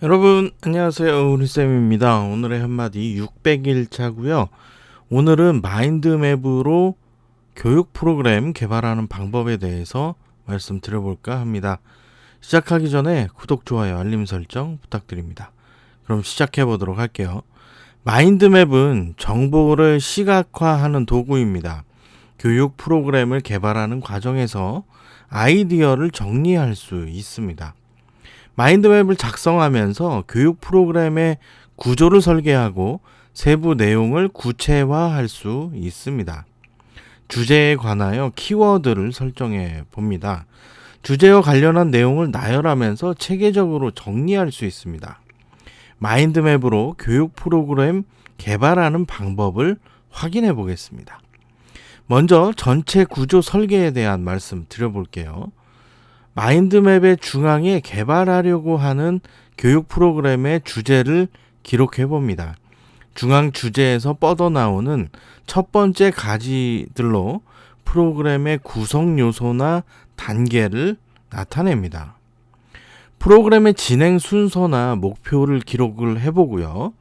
여러분 안녕하세요. 우리쌤입니다. 오늘의 한마디 600일 차고요. 오늘은 마인드맵으로 교육 프로그램 개발하는 방법에 대해서 말씀드려볼까 합니다. 시작하기 전에 구독 좋아요 알림 설정 부탁드립니다. 그럼 시작해 보도록 할게요. 마인드맵은 정보를 시각화하는 도구입니다. 교육 프로그램을 개발하는 과정에서 아이디어를 정리할 수 있습니다 마인드맵을 작성하면서 교육 프로그램의 구조를 설계하고 세부 내용을 구체화할 수 있습니다. 주제에 관하여 키워드를 설정해 봅니다. 주제와 관련한 내용을 나열하면서 체계적으로 정리할 수 있습니다. 마인드맵으로 교육 프로그램 개발하는 방법을 확인해 보겠습니다. 먼저 전체 구조 설계에 대한 말씀 드려볼게요. 마인드맵의 중앙에 개발하려고 하는 교육 프로그램의 주제를 기록해 봅니다. 중앙 주제에서 뻗어나오는 첫 번째 가지들로 프로그램의 구성 요소나 단계를 나타냅니다. 프로그램의 진행 순서나 목표를 기록을 해보고요.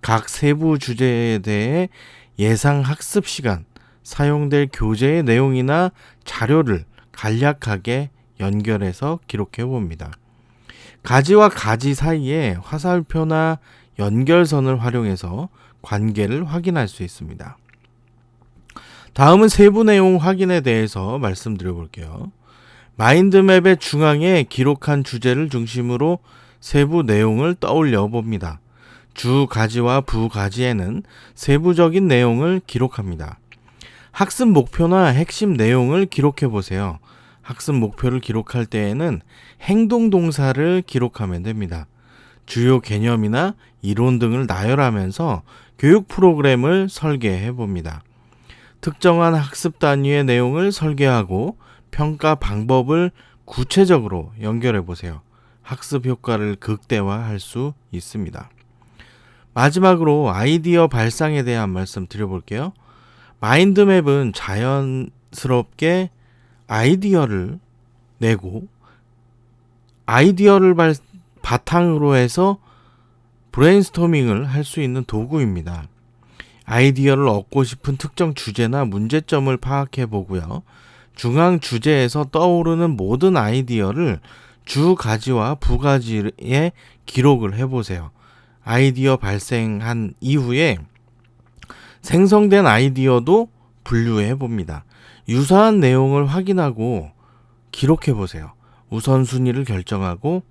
각 세부 주제에 대해 예상 학습 시간, 사용될 교재의 내용이나 자료를 간략하게 연결해서 기록해 봅니다. 가지와 가지 사이에 화살표나 연결선을 활용해서 관계를 확인할 수 있습니다. 다음은 세부 내용 확인에 대해서 말씀드려 볼게요. 마인드맵의 중앙에 기록한 주제를 중심으로 세부 내용을 떠올려 봅니다. 주 가지와 부 가지에는 세부적인 내용을 기록합니다. 학습 목표나 핵심 내용을 기록해 보세요. 학습 목표를 기록할 때에는 행동 동사를 기록하면 됩니다. 주요 개념이나 이론 등을 나열하면서 교육 프로그램을 설계해 봅니다. 특정한 학습 단위의 내용을 설계하고 평가 방법을 구체적으로 연결해 보세요. 학습 효과를 극대화할 수 있습니다. 마지막으로 아이디어 발상에 대한 말씀 드려볼게요. 마인드맵은 자연스럽게 아이디어를 내고 아이디어를 발, 바탕으로 해서 브레인스토밍을 할 수 있는 도구입니다. 아이디어를 얻고 싶은 특정 주제나 문제점을 파악해 보고요. 중앙 주제에서 떠오르는 모든 아이디어를 주 가지와 부가지에 기록을 해 보세요. 아이디어 발생한 이후에 생성된 아이디어도 분류해 봅니다. 유사한 내용을 확인하고 기록해 보세요. 우선순위를 결정하고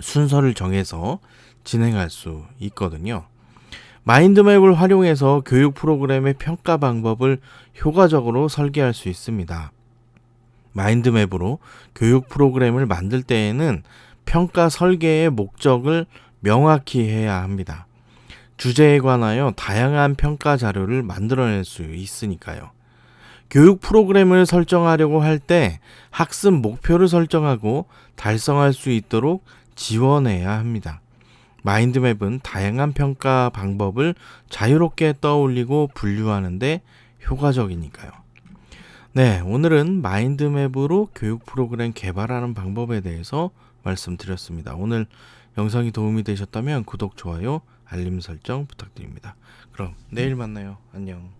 순서를 정해서 진행할 수 있거든요. 마인드맵을 활용해서 교육 프로그램의 평가 방법을 효과적으로 설계할 수 있습니다. 마인드맵으로 교육 프로그램을 만들 때에는 평가 설계의 목적을 명확히 해야 합니다. 주제에 관하여 다양한 평가 자료를 만들어낼 수 있으니까요. 교육 프로그램을 설정하려고 할 때 학습 목표를 설정하고 달성할 수 있도록 지원해야 합니다. 마인드맵은 다양한 평가 방법을 자유롭게 떠올리고 분류하는데 효과적이니까요. 네, 오늘은 마인드맵으로 교육 프로그램 개발하는 방법에 대해서 말씀드렸습니다. 오늘 영상이 도움이 되셨다면 구독, 좋아요, 알림 설정 부탁드립니다. 그럼 내일 만나요. 안녕.